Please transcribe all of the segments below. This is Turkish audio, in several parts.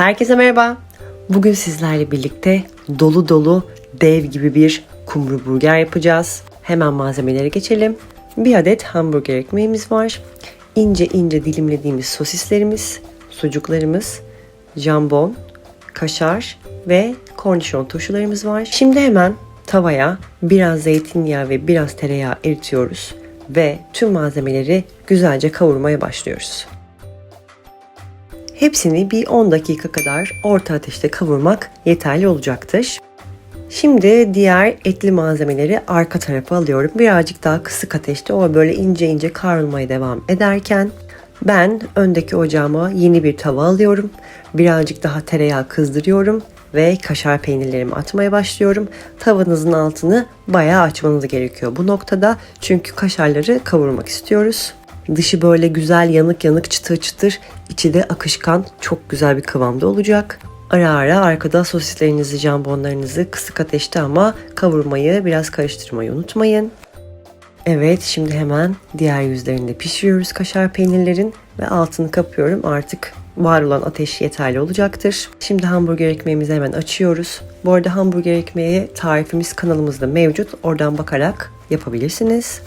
Herkese merhaba. Bugün sizlerle birlikte dolu dolu dev gibi bir kumru burger yapacağız. Hemen malzemelere geçelim. Bir adet hamburger ekmeğimiz var. İnce ince dilimlediğimiz sosislerimiz, sucuklarımız, jambon, kaşar ve kornişon turşularımız var. Şimdi hemen tavaya biraz zeytinyağı ve biraz tereyağı eritiyoruz ve tüm malzemeleri güzelce kavurmaya başlıyoruz. Hepsini bir 10 dakika kadar orta ateşte kavurmak yeterli olacaktır. Şimdi diğer etli malzemeleri arka tarafa alıyorum. Birazcık daha kısık ateşte o böyle ince ince kavrulmaya devam ederken ben öndeki ocağıma yeni bir tava alıyorum. Birazcık daha tereyağı kızdırıyorum ve kaşar peynirlerimi atmaya başlıyorum. Tavanızın altını bayağı açmanız gerekiyor bu noktada. Çünkü kaşarları kavurmak istiyoruz. Dışı böyle güzel yanık yanık çıtır çıtır, içi de akışkan çok güzel bir kıvamda olacak. Ara ara arkada sosislerinizi, jambonlarınızı kısık ateşte ama kavurmayı, biraz karıştırmayı unutmayın. Evet, şimdi hemen diğer yüzlerini de pişiriyoruz kaşar peynirlerin ve altını kapıyorum. Artık var olan ateş yeterli olacaktır. Şimdi hamburger ekmeğimizi hemen açıyoruz. Bu arada hamburger ekmeği tarifimiz kanalımızda mevcut. Oradan bakarak yapabilirsiniz.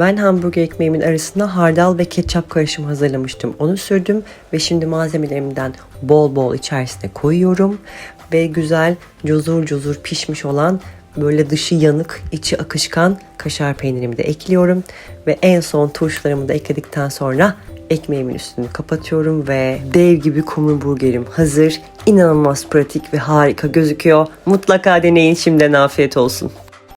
Ben hamburger ekmeğimin arasına hardal ve ketçap karışımı hazırlamıştım. Onu sürdüm ve şimdi malzemelerimden bol bol içerisine koyuyorum. Ve güzel cozur cozur pişmiş olan böyle dışı yanık, içi akışkan kaşar peynirimi de ekliyorum. Ve en son turşularımı da ekledikten sonra ekmeğimin üstünü kapatıyorum ve dev gibi kumru burgerim hazır. İnanılmaz pratik ve harika gözüküyor. Mutlaka deneyin şimdiden afiyet olsun.